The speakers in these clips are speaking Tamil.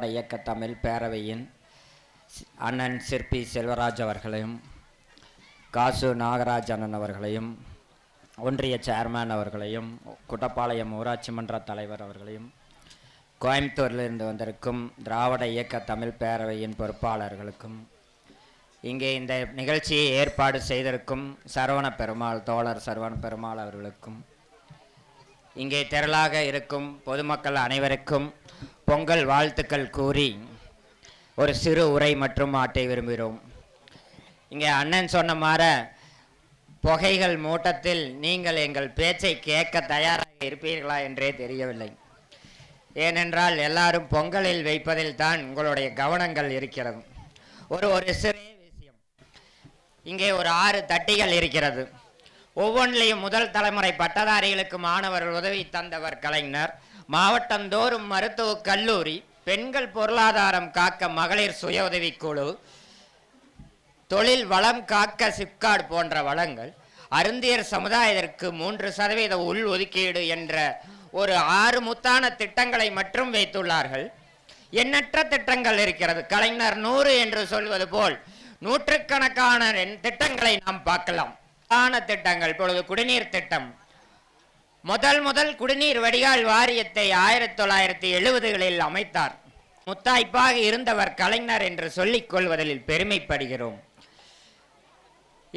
திராவிட இயக்க தமிழ் பேரவையின் அண்ணன் சிற்பி செல்வராஜ் அவர்களையும் காசு நாகராஜ் அண்ணன் அவர்களையும் ஒன்றிய சேர்மேன் அவர்களையும் குட்டப்பாளையம் ஊராட்சி மன்ற தலைவர் அவர்களையும் கோயம்புத்தூரிலிருந்து வந்திருக்கும் திராவிட இயக்க தமிழ் பேரவையின் பொறுப்பாளர்களுக்கும் இங்கே இந்த நிகழ்ச்சியை ஏற்பாடு செய்திருக்கும் சரவண பெருமாள் தோழர் சரவண பெருமாள் அவர்களுக்கும் இங்கே திரளாக இருக்கும் பொதுமக்கள் அனைவருக்கும் பொங்கல் வாழ்த்துக்கள் கூறி ஒரு சிறு உரை மற்றும் ஆட்டை விரும்புகிறோம். இங்கே அண்ணன் சொன்ன மாற புகைகள் மூட்டத்தில் நீங்கள் எங்கள் பேச்சை கேட்க தயாராக இருப்பீர்களா என்றே தெரியவில்லை. ஏனென்றால் எல்லாரும் பொங்கலில் வைப்பதில் தான் உங்களுடைய கவனங்கள் இருக்கிறது. ஒரு ஒரு சிறிய விஷயம். இங்கே ஒரு ஆறு தட்டிகள் இருக்கிறது. ஒவ்வொன்றிலையும் முதல் தலைமுறை பட்டதாரிகளுக்கு மாணவர்கள் உதவி தந்தவர் கலைஞர். மாவட்டந்தோறும் மருத்துவ கல்லூரி பெண்கள் பொருளாதாரம் காக்க மகளிர் சுய உதவிக்குழு தொழில் வளம் காக்க சிப்காட் போன்ற வளங்கள் அருந்தியர் சமுதாயத்திற்கு மூன்று சதவீத உள் ஒதுக்கீடு என்ற ஒரு ஆறு முத்தான திட்டங்களை மட்டும் வைத்துள்ளார்கள். எண்ணற்ற திட்டங்கள் இருக்கிறது. கலைஞர் நூறு என்று சொல்வது போல் நூற்றுக்கணக்கான திட்டங்களை நாம் பார்க்கலாம். ஆன திட்டங்கள் இப்பொழுது குடிநீர் திட்டம். முதல் முதல் குடிநீர் வடிகால் வாரியத்தை ஆயிரத்தி தொள்ளாயிரத்தி எழுபதுகளில் அமைத்தார். முத்தாய்ப்பாக இருந்தவர் கலைஞர் என்று சொல்லிக் கொள்வதில் பெருமைப்படுகிறோம்.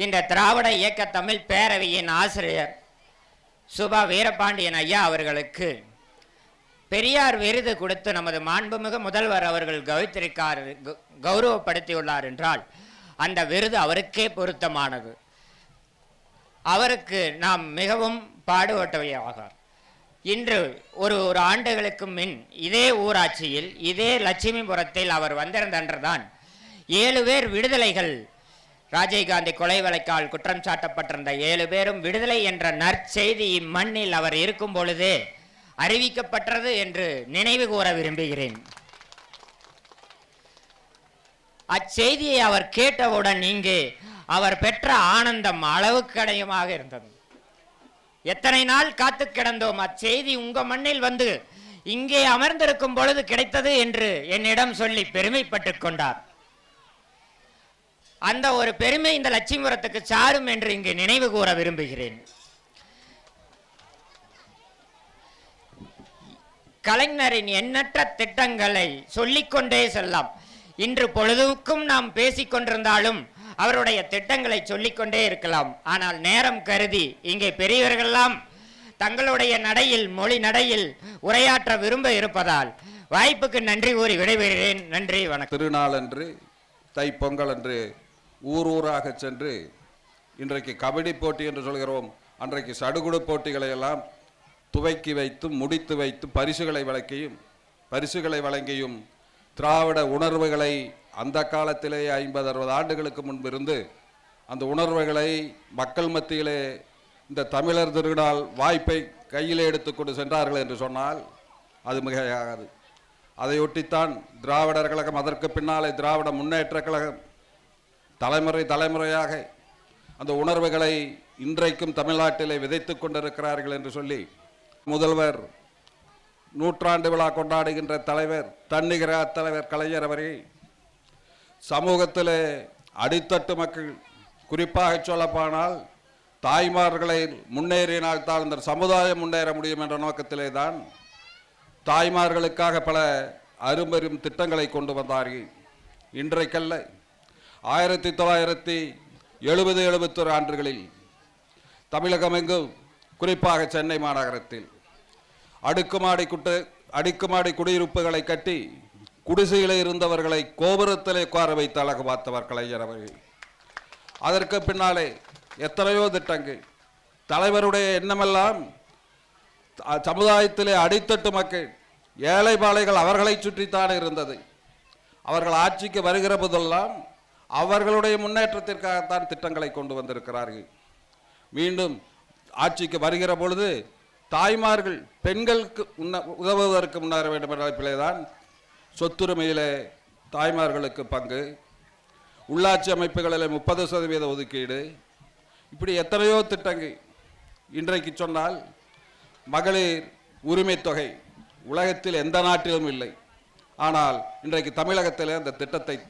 இந்த திராவிட இயக்க தமிழ் பேரவையின் ஆசிரியர் சுபா வீரபாண்டியன் ஐயா அவர்களுக்கு பெரியார் விருது கொடுத்து நமது மாண்புமிகு முதல்வர் அவர்கள் கவித்திருக்கார் கௌரவப்படுத்தியுள்ளார் என்றால் அந்த விருது அவருக்கே பொருத்தமானது. அவருக்கு நாம் மிகவும் பாடுபட்டவையாகார் இன்று ஒரு ஒரு ஆண்டுகளுக்கு முன் இதே ஊராட்சியில் இதே லட்சுமிபுரத்தில் அவர் வந்திருந்தன்றுதான் ஏழு பேர் விடுதலைகள் ராஜீவ்காந்தி கொலை வழக்கால் குற்றம் சாட்டப்பட்டிருந்த ஏழு பேரும் விடுதலை என்ற நற்செய்தி இம்மண்ணில் அவர் இருக்கும் பொழுதே அறிவிக்கப்பட்டது என்று நினைவு கூற விரும்புகிறேன். அச்செய்தியை அவர் கேட்டவுடன் இங்கே அவர் பெற்ற ஆனந்தம் அளவுக்கு இருந்தது. எத்தனை நாள் காத்து கிடந்தோம்? அச்செய்தி உங்க மண்ணில் வந்து இங்கே அமர்ந்திருக்கும் பொழுது கிடைத்தது என்று என்னிடம் சொல்லி பெருமைப்பட்டுக் கொண்டார். அந்த ஒரு பெருமை இந்த லட்சுமிபுரத்துக்கு சாரும் என்று இங்கு நினைவு கூற விரும்புகிறேன். கலைஞரின் எண்ணற்ற திட்டங்களை சொல்லிக்கொண்டே செல்லாம் இன்று பொழுதுக்கும் நாம் பேசிக் கொண்டிருந்தாலும் அவருடைய திட்டங்களை சொல்லிக்கொண்டே இருக்கலாம். ஆனால் நேரம் கருதி இங்கே பெரியவர்கள்லாம் தங்களுடைய நடையில் மொழி நடையில் உரையாற்ற விரும்ப இருப்பதால் வாய்ப்புக்கு நன்றி கூறி விடைபெறுகிறேன். நன்றி வணக்கம். திருநாளன்று பொங்கல் அன்று ஊர் ஊராக சென்று இன்றைக்கு கபடி போட்டி என்று சொல்கிறோம். அன்றைக்கு சடுகுடு போட்டிகளை எல்லாம் துவக்கி வைத்து முடித்து வைத்து பரிசுகளை வழங்கியும் பரிசுகளை வழங்கியும் திராவிட உணர்வுகளை அந்த காலத்திலே ஐம்பது அறுபது ஆண்டுகளுக்கு முன்பு இருந்து அந்த உணர்வுகளை மக்கள் மத்தியிலே இந்த தமிழர் திருநாள் வாய்ப்பை கையிலே எடுத்துக்கொண்டு சென்றார்கள் என்று சொன்னால் அது மிகையாகாது. அதையொட்டித்தான் திராவிடர் கழகம் அதற்கு பின்னாலே திராவிட முன்னேற்ற கழகம் தலைமுறை தலைமுறையாக அந்த உணர்வுகளை இன்றைக்கும் தமிழ்நாட்டிலே விதைத்து கொண்டிருக்கிறார்கள் என்று சொல்லி முதல்வர் நூற்றாண்டு விழா கொண்டாடுகின்ற தலைவர் தன்னிகர தலைவர் கலைஞர் அவரை சமூகத்தில் அடித்தட்டு மக்கள் குறிப்பாக சொல்லப்போனால் தாய்மார்களை முன்னேறினால்தான் இந்த சமுதாயம் முன்னேற முடியும் என்ற நோக்கத்திலே தான் தாய்மார்களுக்காக பல அரும்பெரும் திட்டங்களை கொண்டு வந்தார்கள். இன்றைக்கல்ல ஆயிரத்தி தொள்ளாயிரத்தி எழுபது எழுபத்தொரு ஆண்டுகளில் தமிழகமெங்கும் குறிப்பாக சென்னை மாநகரத்தில் அடுக்குமாடி குட்டு அடுக்குமாடி குடியிருப்புகளை கட்டி குடிசையில் இருந்தவர்களை கோபுரத்திலே உட்கார வைத்து அழகு பார்த்தவர் கலைஞர் அவர்கள். அதற்கு பின்னாலே எத்தனையோ திட்டங்கள். தலைவருடைய எண்ணமெல்லாம் சமுதாயத்திலே அடித்தட்டு மக்கள் ஏழை பாலைகள் அவர்களை சுற்றித்தான் இருந்தது. அவர்கள் ஆட்சிக்கு வருகிற போதெல்லாம் அவர்களுடைய முன்னேற்றத்திற்காகத்தான் திட்டங்களை கொண்டு வந்திருக்கிறார்கள். மீண்டும் ஆட்சிக்கு வருகிற பொழுது தாய்மார்கள் பெண்களுக்கு உண்ண உதவுவதற்கு முன்னேற வேண்டும் என்ற அழைப்பிலே தான் சொத்துரிமையில் தாய்மார்களுக்கு பங்கு உள்ளாட்சி அமைப்புகளில் முப்பது சதவீத ஒதுக்கீடு. இப்படி எத்தனையோ திட்டங்கள் இன்றைக்கு சொன்னால் மகளிர் உரிமைத் தொகை உலகத்தில் எந்த நாட்டிலும் இல்லை. ஆனால் இன்றைக்கு தமிழகத்தில் அந்த திட்டத்தை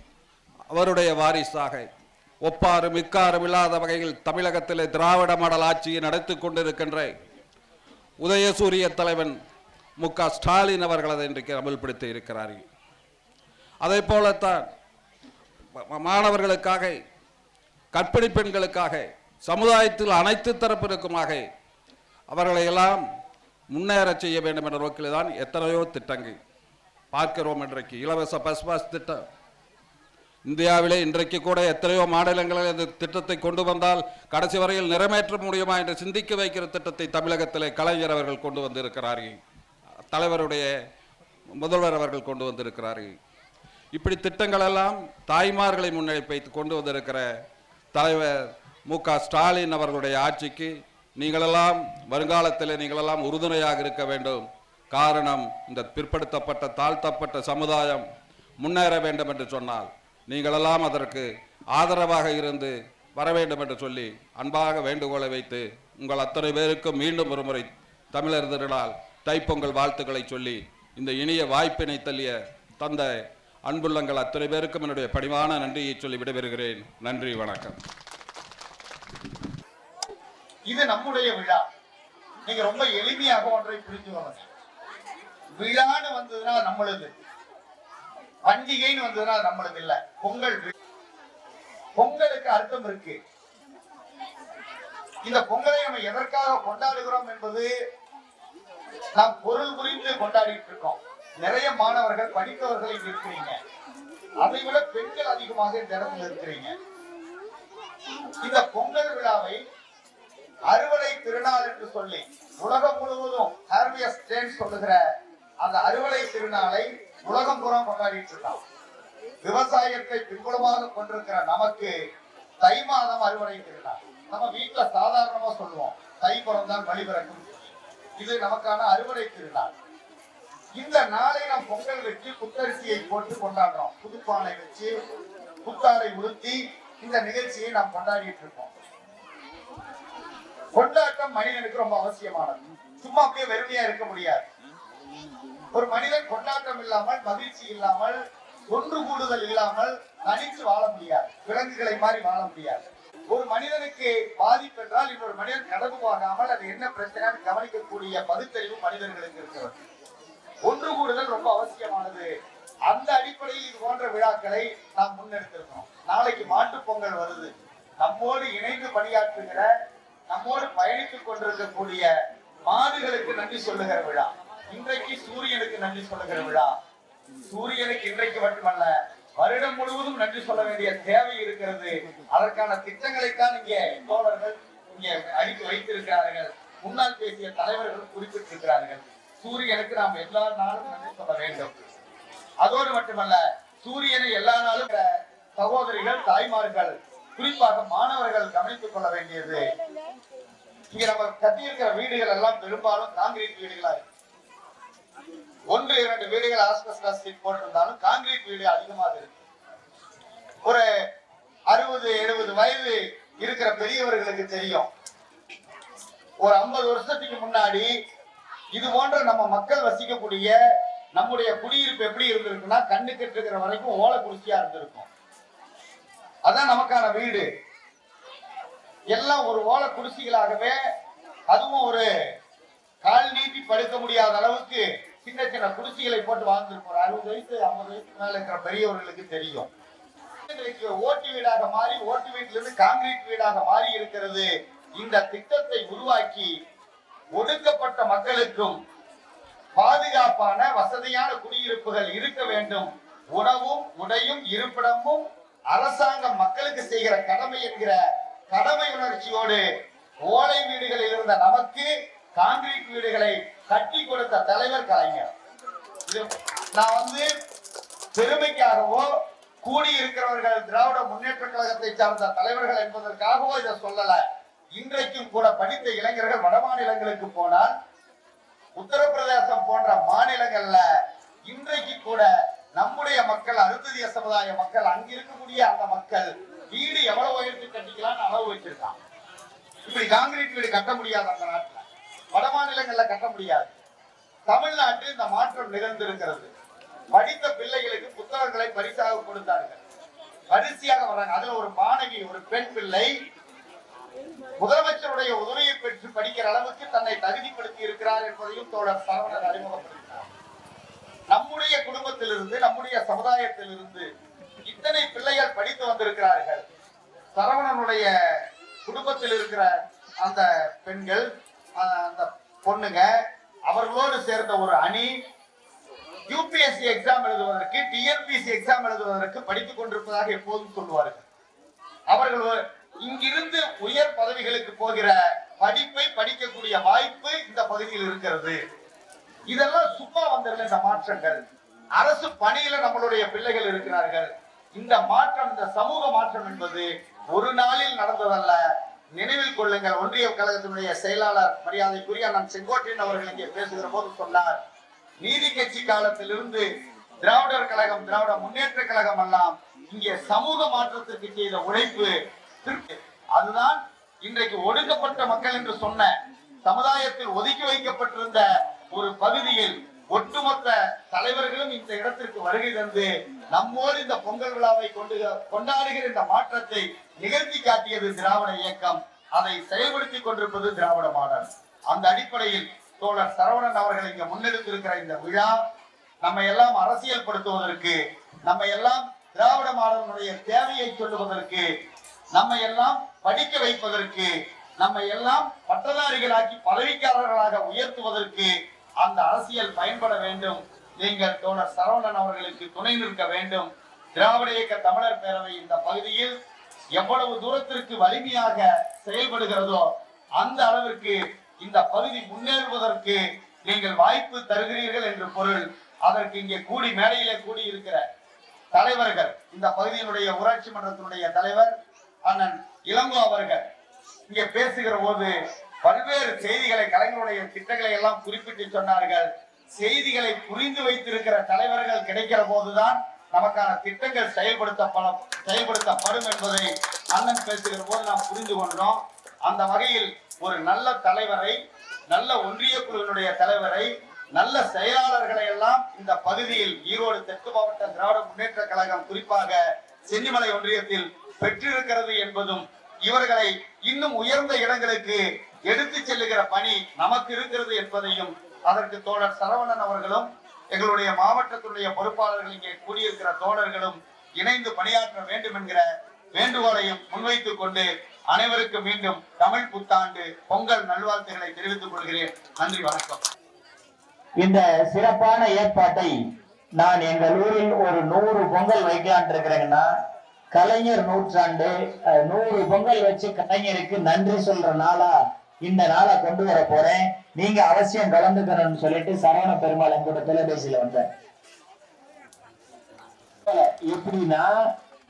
அவருடைய வாரிசாக ஒப்பாரும் மிக்காரும் இல்லாத வகையில் தமிழகத்தில் திராவிட மாடல் ஆட்சியை நடத்தி கொண்டிருக்கின்ற உதயசூரிய தலைவன் மு க ஸ்டாலின் அவர்கள் அதை இன்றைக்கு அமல்படுத்தி இருக்கிறார்கள். அதே போலத்தான் மாணவர்களுக்காக கற்பிணி பெண்களுக்காக சமுதாயத்தில் அனைத்து தரப்பினருக்குமாக அவர்களை எல்லாம் முன்னேறச் செய்ய வேண்டும் என்ற நோக்கில் தான் எத்தனையோ திட்டங்கள் பார்க்கிறோம் இன்றைக்கு. இலவச பஸ் பாஸ் திட்டம். இந்தியாவிலே இன்றைக்கு கூட எத்தனையோ மாநிலங்களில் இந்த திட்டத்தை கொண்டு வந்தால் கடைசி வரையில் நிறைவேற்ற முடியுமா என்று சிந்திக்க வைக்கிற திட்டத்தை தமிழகத்திலே கலைஞர் அவர்கள் கொண்டு வந்திருக்கிறார்கள். தலைவருடைய முதல்வர் அவர்கள் கொண்டு வந்திருக்கிறார்கள். இப்படி திட்டங்கள் எல்லாம் தாய்மார்களை முன்னிலை வைத்து கொண்டு வந்திருக்கிற தலைவர் மு க ஸ்டாலின் அவர்களுடைய ஆட்சிக்கு நீங்களெல்லாம் வருங்காலத்தில் நீங்களெல்லாம் உறுதுணையாக இருக்க வேண்டும். காரணம் இந்த பிற்படுத்தப்பட்ட தாழ்த்தப்பட்ட சமுதாயம் முன்னேற வேண்டும் என்று சொன்னால் நீங்களெல்லாம் அதற்கு ஆதரவாக இருந்து வர வேண்டும் என்று சொல்லி அன்பாக வேண்டுகோளை வைத்து உங்கள் அத்தனை பேருக்கும் மீண்டும் ஒருமுறை தமிழர் திருநாள் தைப்பொங்கல் வாழ்த்துக்களை சொல்லி இந்த இனிய வாய்ப்பினை தள்ளிய தந்த அன்புள்ளங்கள் அத்தனை பேருக்கும் என்னுடைய பணிவான நன்றியை சொல்லி விடைபெறுகிறேன். நன்றி வணக்கம். இது நம்முடைய விழா. நீங்க ரொம்ப எளிமையாக ஒன்றை புரிஞ்சுக்கோங்க விழான்னு வந்ததுன்னா நம்மளுது. பண்டிகைன்னு வந்ததுன்னா நம்மளது நம்மளுது இல்ல. பொங்கல் பொங்கலுக்கு அர்த்தம் இருக்கு. இந்த பொங்கலை நம்ம எதற்காக கொண்டாடுகிறோம் என்பது நாம் பொருள் புரிந்து கொண்டாடிட்டு இருக்கோம். நிறைய மாணவர்கள் படித்தவர்களை இருக்கிறீங்க அதை விட பெண்கள் அதிகமாக இந்த இடத்துல இருக்கிறீங்க. இந்த பொங்கல் விழாவை அறுவடை திருநாள் என்று சொல்லி உலகம் முழுவதும் ஹார்வியஸ்ட் டேன்னு சொல்லுகிற அந்த அறுவடை திருநாளை உலகம் புறம் கொண்டாடிட்டு இருக்கான். விவசாயத்தை பின்புலமாக கொண்டிருக்கிற நமக்கு தை மாதம் அறுவடை திருநாள். நம்ம வீட்டுல சாதாரணமா சொல்லுவோம். தை பிறந்தால் தான் வழிபிறக்கும். இது நமக்கான அறுவடை திருநாள். இந்த நாளை நாம் பொங்கல் வச்சு புத்தரிசியை போட்டு கொண்டாடுறோம். புதுப்பானை வச்சு புத்தாரை உடுத்தி இந்த நிகழ்ச்சியை நாம் கொண்டாடிட்டு இருக்கோம். கொண்டாட்டம் மனிதனுக்கு ரொம்ப அவசியமானது. சும்மா அப்படியே வெறுமையா இருக்க முடியாது. ஒரு மனிதன் கொண்டாட்டம் இல்லாமல் மகிழ்ச்சி இல்லாமல் ஒன்று கூடுதல் இல்லாமல் தனித்து வாழ முடியாது. விலங்குகளை மாதிரி வாழ முடியாது. ஒரு மனிதனுக்கு பாதிப்பு என்றால் இன்னொரு மனிதன் கடவு போகாமல் அது என்ன பிரச்சனைன்னு கவனிக்கக்கூடிய பகுத்தறிவு மனிதர்களுக்கு இருக்கிறது. ஒன்று கூடுதல் ரொம்ப அவசியமானது. அந்த அடிப்படையில் இது போன்ற விழாக்களை நாம் முன்னெடுத்திருக்கோம் நாளைக்கு மாட்டுப் பொங்கல் வருது. நம்மோடு இணைந்து பணியாற்றுகிற நம்மோடு பயணித்துக் கொண்டிருக்கக்கூடிய மாடுகளுக்கு நன்றி சொல்லுகிற விழா. இன்றைக்கு சூரியனுக்கு நன்றி சொல்லுகிற விழா. சூரியனுக்கு இன்றைக்கு மட்டுமல்ல வருடம் முழுவதும் நன்றி சொல்ல வேண்டிய தேவை இருக்கிறது. அதற்கான திட்டங்களைத்தான் இங்கே தோழர்கள் இங்கே அடித்து வைத்திருக்கிறார்கள். முன்னால் பேசிய தலைவர்கள் குறிப்பிட்டிருக்கிறார்கள். சூரியனுக்கு நாம் எல்லா நாளும் நன்றி சொல்ல வேண்டும். அதோடு மட்டுமல்ல சூரியனை எல்லா நாளும் சகோதரிகள் தாய்மார்கள் குறிப்பாக மாணவர்கள் கவனித்துக் கொள்ள வேண்டியது. இங்க நம்ம கட்டியிருக்கிற வீடுகள் எல்லாம் பெரும்பாலும் காங்கிரீட் வீடுகளா இருக்கு. ஒன்று இரண்டு வீடுகள் ஆஸ்பெஸ்டாஸ் சீட் போட்டிருந்தாலும் காங்கிரீட் வீடு அதிகமாக இருக்கு. ஒரு அறுபது எழுபது வயது இருக்கிற பெரியவர்களுக்கு தெரியும். ஒரு ஐம்பது வருஷத்துக்கு முன்னாடி இது போன்ற நம்ம மக்கள் வசிக்கக்கூடிய நம்முடைய குடியிருப்பு எப்படி இருந்திருக்குன்னா கண்ணு கெட்டுக்கிற வரைக்கும் ஓலை குடிசியா இருந்திருக்கும். அதான் நமக்கான வீடு. எல்லாம் ஒரு ஓலை குடிசிகளாகவே அதுவும் ஒரு கால் நீட்டி படுக்க முடியாத அளவுக்கு சின்ன சின்ன குடிசைகளை போட்டு வாழ்ந்துருப்போம் அறுபது வயசு ஐம்பது வயசுக்கு மேல இருக்கிற பெரியவர்களுக்கு தெரியும். ஓட்டு வீடாக மாறி ஓட்டு வீட்டிலிருந்து காங்கிரீட் வீடாக மாறி இருக்கிறது. இந்த திட்டத்தை உருவாக்கி ஒடுக்கப்பட்ட மக்களுக்கும் பாதுகாப்பான வசதியான குடியிருப்புகள் இருக்க வேண்டும். உணவும் உடையும் இருப்பிடமும் அரசாங்கம் மக்களுக்கு செய்கிற கடமை என்கிற கடமை உணர்ச்சியோடு ஓலை வீடுகளில் இருந்த நமக்கு காங்கிரீட் வீடுகளை கட்டி கொடுத்த தலைவர் கலைஞர். நான் வந்து பெருமைக்காகவோ கூடி இருக்கிறவர்கள் திராவிட முன்னேற்ற கழகத்தை சார்ந்த தலைவர்கள் என்பதற்காகவோ இதை சொல்லலை. இன்றைக்கும் கூட படித்த இளைஞர்கள் வட மாநிலங்களுக்கு போனால் உத்தரப்பிரதேசம் போன்ற மாநிலங்கள்ல இன்றைக்கு கூட நம்முடைய மக்கள் அருந்ததிய சமுதாய மக்கள் அங்க இருக்கக்கூடிய அந்த மக்கள் வீடு எவ்வளவு உயரத்து கட்டிக்கலாம்னு அளவு வச்சிருக்காங்க இப்படி காங்கிரீட் வீடு கட்ட முடியாது அந்த நாட்டுல. வட மாநிலங்கள்ல கட்ட முடியாது. தமிழ்நாட்டில் இந்த மாற்றம் நிகழ்ந்திருக்கிறது. படித்த பிள்ளைகளுக்கு புத்தகங்களை பரிசாக கொடுத்தார்கள். வரிசையாக வர்றாங்க. அதுல ஒரு மாணவி ஒரு பெண் பிள்ளை முதலமைச்சருடைய உதவியை பெற்று படிக்கிற அளவுக்கு தன்னை தகுதிப்படுத்தி இருக்கிறார் என்பதையும் தோழர் சரவணன் அறிமுகப்படுத்தினார். நம்முடைய குடும்பத்திலிருந்து நம்முடைய சமுதாயத்திலிருந்து இத்தனை பிள்ளைகள் படித்து வந்திருக்கிறார்கள். சரவணனுடைய குடும்பத்தில் இருக்கிற அந்த பெண்கள் அந்த பொண்ணுங்க அவர்களோடு சேர்ந்த ஒரு அணி யூபிஎஸ்சி எக்ஸாம் எழுதுவதற்கு டிஎன்பிஎஸ்சி எக்ஸாம் எழுதுவதற்கு படித்துக் கொண்டிருப்பதாக எப்போதும் சொல்லுவார்கள். அவர்கள் இங்கிருந்து உயர் பதவிகளுக்கு போகிற படிப்பை படிக்கக்கூடிய வாய்ப்பு இந்த பகுதியில் இருக்கிறது. இதெல்லாம் சும்மா வந்துடல இந்த மாற்றங்கள். அரசு பணியில நம்மளுடைய பிள்ளைகள் இருக்கிறார்கள். இந்த மாற்றம் இந்த சமூக மாற்றம் என்பது ஒரு நாளில் நடந்ததல்ல. நினைவில் கொள்ளுங்கள். ஒன்றிய கழகத்தினுடைய செயலாளர் மரியாதைக்குரிய நான் செங்கோட்டையன் அவர்கள் இங்கே பேசுகிற போது சொன்னார் நீதி கட்சி காலத்திலிருந்து திராவிடர் கழகம் திராவிட முன்னேற்ற கழகம் எல்லாம் இங்கே சமூக மாற்றத்திற்கு செய்த உழைப்பு அதுதான் இன்றைக்கு ஒடுக்கப்பட்ட மக்கள் என்று சொன்ன சமுதாயத்தில் ஒதுக்கி வைக்கப்பட்டிருந்த ஒரு பகுதியில் ஒட்டுமொத்த தலைவர்களும் இந்த இடத்திற்கு வருகை தந்து நம்மோடு இந்த பொங்கல் விழாவை கொண்டு கொண்டாடுகிற இந்த மாற்றத்தை நிகழ்த்தி காட்டியது திராவிட இயக்கம். அதை செயல்படுத்தி கொண்டிருப்பது திராவிட மாடல். அந்த அடிப்படையில் தோழர் சரவணன் அவர்கள் இங்க முன்னெடுத்திருக்கிற இந்த விழா நம்ம எல்லாம் அரசியல் படுத்துவதற்கு நம்ம எல்லாம் திராவிட மாடலினுடைய தேவையை சொல்லுவதற்கு நம்ம எல்லாம் படிக்க வைப்பதற்கு நம்ம எல்லாம் பட்டதாரிகளாக்கி பதவிக்காரர்களாக உயர்த்துவதற்கு அந்த அரசியல் பயன்பட வேண்டும். நீங்கள் தோழர் சரவணன் அவர்களுக்கு துணை நிற்க வேண்டும். திராவிட இயக்க தமிழர் பேரவை இந்த பகுதியில் எவ்வளவு தூரத்திற்கு வலிமையாக செயல்படுகிறதோ அந்த அளவிற்கு இந்த பகுதி முன்னேறுவதற்கு நீங்கள் வாய்ப்பு தருகிறீர்கள் என்று பொருள். அதற்கு இங்கே கூடி மேடையிலே கூடி இருக்கிற தலைவர்கள் இந்த பகுதியினுடைய ஊராட்சி மன்றத்தினுடைய தலைவர் அண்ணன் இளங்கோ அவர்கள். இங்கே பேசுகிற போது பல்வேறு செய்திகளை கலைஞருடைய திட்டங்களை எல்லாம் குறிப்பிட்டு சொன்னார்கள். செய்திகளை புரிந்து வைத்திருக்கிற தலைவர்கள் கிடைக்கிற போதுதான் நமக்கான திட்டங்கள் செயல்படுத்தப்படும் செயல்படுத்தப்படும் என்பதை அண்ணன் பேசுகிற போது நாம் புரிந்து கொண்டோம். அந்த வகையில் ஒரு நல்ல தலைவரை நல்ல ஒன்றிய குழுவினுடைய தலைவரை நல்ல செயலாளர்களை எல்லாம் இந்த பகுதியில் ஈரோடு தெற்கு மாவட்ட திராவிட முன்னேற்ற கழகம் குறிப்பாக சென்னிமலை ஒன்றியத்தில் பெற்றிருக்கிறது என்பதும் இவர்களை இன்னும் உயர்ந்த இடங்களுக்கு எடுத்து செல்லுகிற பணி நமக்கு இருக்கிறது என்பதையும் அதற்கு தோழர் சரவணன் அவர்களும் எங்களுடைய மாவட்டத்தினுடைய பொறுப்பாளர்கள் இங்கே கூடியிருக்கிற தோழர்களும் இணைந்து பணியாற்ற வேண்டும் என்கிற வேண்டுகோளையும் முன்வைத்துக் கொண்டு அனைவருக்கும் மீண்டும் தமிழ் புத்தாண்டு பொங்கல் நல்வாழ்த்துக்களை தெரிவித்துக் கொள்கிறேன். நன்றி வணக்கம். இந்த சிறப்பான ஏற்பாட்டை நான் எங்கள் ஊரில் ஒரு நூறு பொங்கல் வைக்கலான் இருக்கிறேங்கன்னா கலைஞர் நூற்றாண்டு நூறு பொங்கல் வச்சு கலைஞருக்கு நன்றி சொல்ற நாளா இந்த நாளை கொண்டு வர போறேன். நீங்க அவசியம் கலந்துக்கணும்னு சொல்லிட்டு சரவண பெருமாள் எங்கூட தொலைபேசியில வந்தார். எப்படின்னா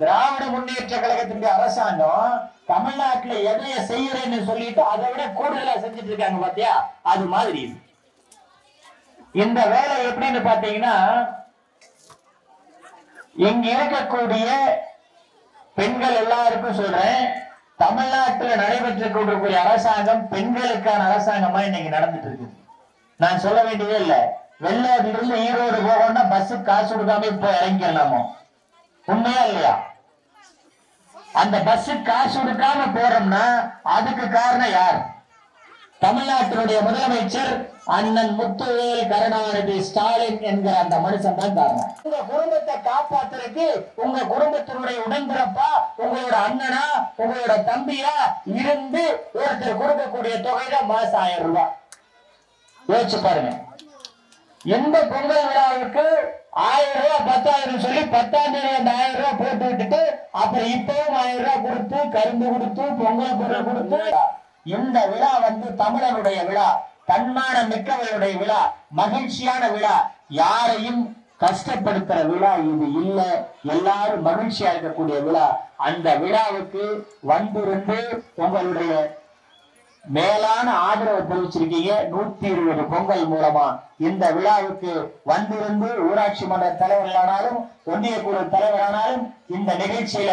திராவிட முன்னேற்ற கழகத்தினுடைய அரசாங்கம் தமிழ்நாட்டுல எதைய செய்யறேன்னு சொல்லிட்டு அதை விட கூடுதலா செஞ்சுட்டு இருக்காங்க பாத்தியா? அது மாதிரி. இந்த வேலை எப்படின்னு பாத்தீங்கன்னா இங்க இருக்கக்கூடிய பெண்கள் எல்லாருக்கும் சொல்றேன் தமிழ்நாட்டுல நடைபெற்று கொண்டிருக்கிற அரசாங்கம் பெண்களுக்கான அரசாங்கமா இன்னைக்கு நடந்துட்டு இருக்கு. நான் சொல்ல வேண்டியதே இல்ல. வெள்ளாட்டுல ஈரோடு போகணும்னா பஸ் காசு கொடுக்காம இப்ப இறங்கிடலாமோ? உண்மையா இல்லையா? அந்த பஸ் காசு கொடுக்காம போறோம்னா அதுக்கு காரணம் யார்? தமிழ்நாட்டினுடைய முதலமைச்சர் அண்ணன் முத்துவேல் கருணாநிதி ஸ்டாலின் என்கிற அந்த மனுஷன் தான் காரணம். உங்க குடும்பத்தை காப்பாத்துறதுக்கு உங்க குடும்பத்தினுடைய உடன்பிறப்பா உங்களோட அண்ணனா உங்களோட தம்பியா இருந்து ஒருத்தர் கொடுக்கக்கூடிய தொகையில மாசம் ஆயிரம் ரூபாய். யோசிச்சு பாருங்க. எந்த பொங்கல் விழாவுக்கு ஆயிரம் ரூபாய் பத்தாயிரம் சொல்லி பத்தாம் தேதி அந்த ஆயிரம் ரூபாய் போட்டு விட்டுட்டு அப்புறம் இப்பவும் ஆயிரம் ரூபாய் கொடுத்து கரும்பு கொடுத்து பொங்கல் பொருள் கொடுத்து இந்த விழா வந்து தமிழருடைய விழா. தன்மானம் மிக்கவருடைய விழா மகிழ்ச்சியான விழா யாரையும் கஷ்டப்படுத்துற விழா இது இல்ல. எல்லாரும் மகிழ்ச்சியா இருக்கக்கூடிய விழா. அந்த விழாவுக்கு வந்திருந்து உங்களுடைய மேலான ஆதரவு தெரிவிச்சிருக்கீங்க. நூத்தி இருபது பொங்கல் மூலமா இந்த விழாவுக்கு வந்திருந்து ஊராட்சி மன்ற தலைவர்களானாலும் ஒன்றிய குழு தலைவரானாலும் இந்த நிகழ்ச்சியில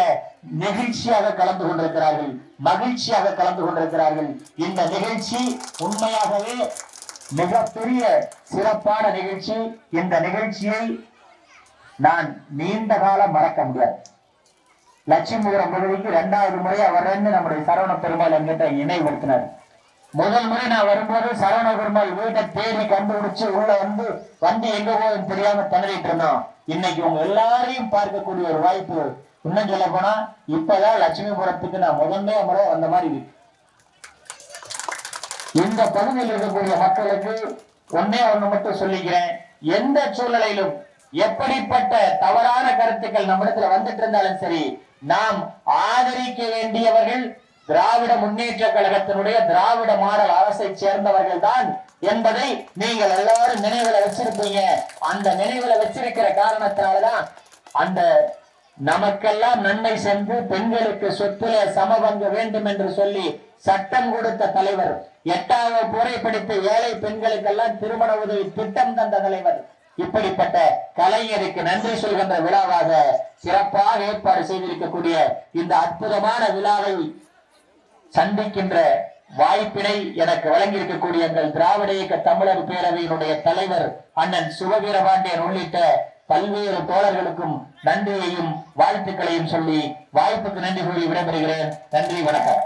நெகிழ்ச்சியாக கலந்து கொண்டிருக்கிறார்கள். மகிழ்ச்சியாக கலந்து கொண்டிருக்கிறார்கள். இந்த நிகழ்ச்சி உண்மையாகவே மிகப்பெரிய சிறப்பான நிகழ்ச்சி. இந்த நிகழ்ச்சியை நான் நீண்ட காலம் மறக்க முடியாது. லட்சுமிபுரம் பகுதிக்கு இரண்டாவது முறையா வர்றேன்னு நம்முடைய சரவண பெருமாள் என்கிட்ட நினைவுபடுத்தினார் முதல் முறை நான் வரும்போது சரவண பெருமாள் வீட்டை தேடி கண்டுபிடிச்சு உள்ள வந்து வந்து எங்க போதும் தெரியாம திணறிட்டு இருந்தோம். இன்னைக்கு உங்க எல்லாரையும் பார்க்கக்கூடிய ஒரு வாய்ப்பு. இன்னும் சொல்ல போனா இப்பதான் லட்சுமிபுரத்துக்கு நான் முதன்மையா முறை வந்த மாதிரி இருக்கு. இந்த பகுதியில் இருக்கக்கூடிய மக்களுக்கு ஒன்னே ஒண்ணு மட்டும் சொல்லிக்கிறேன். எந்த சூழ்நிலையிலும் எப்படிப்பட்ட தவறான கருத்துக்கள் நம்மிடத்துல வந்துட்டு இருந்தாலும் சரி நாம் ஆதரிக்க வேண்டியவர்கள் திராவிட முன்னேற்ற கழகத்தினுடைய திராவிட மாடல் அரசை சேர்ந்தவர்கள் தான் என்பதை நீங்கள் எல்லாரும் நினைவுல வச்சிருப்பீங்க. அந்த நினைவுல வச்சிருக்கிற காரணத்தினாலதான் அந்த நமக்கெல்லாம் நன்மை சென்று பெண்களுக்கு சொத்துல சமபங்கு வேண்டும் என்று சொல்லி சட்டம் கொடுத்த தலைவர் எட்டாவது முறை படித்த ஏழை பெண்களுக்கெல்லாம் திருமண உதவி திட்டம் தந்த தலைவர் இப்படிப்பட்ட கலைஞருக்கு நன்றி சொல்கின்ற விழாவாக சிறப்பாக ஏற்பாடு செய்திருக்கக்கூடிய இந்த அற்புதமான விழாவை சந்திக்கின்ற வாய்ப்பினை எனக்கு வழங்கியிருக்கக்கூடிய எங்கள் திராவிட இயக்க தமிழர் பேரவையினுடைய தலைவர் அண்ணன் சிவவீரபாண்டியன் உள்ளிட்ட பல்வேறு தோழர்களுக்கும் நன்றியையும் வாழ்த்துக்களையும் சொல்லி வாய்ப்புக்கு நன்றி கூறி விடைபெறுகிறேன். நன்றி வணக்கம்.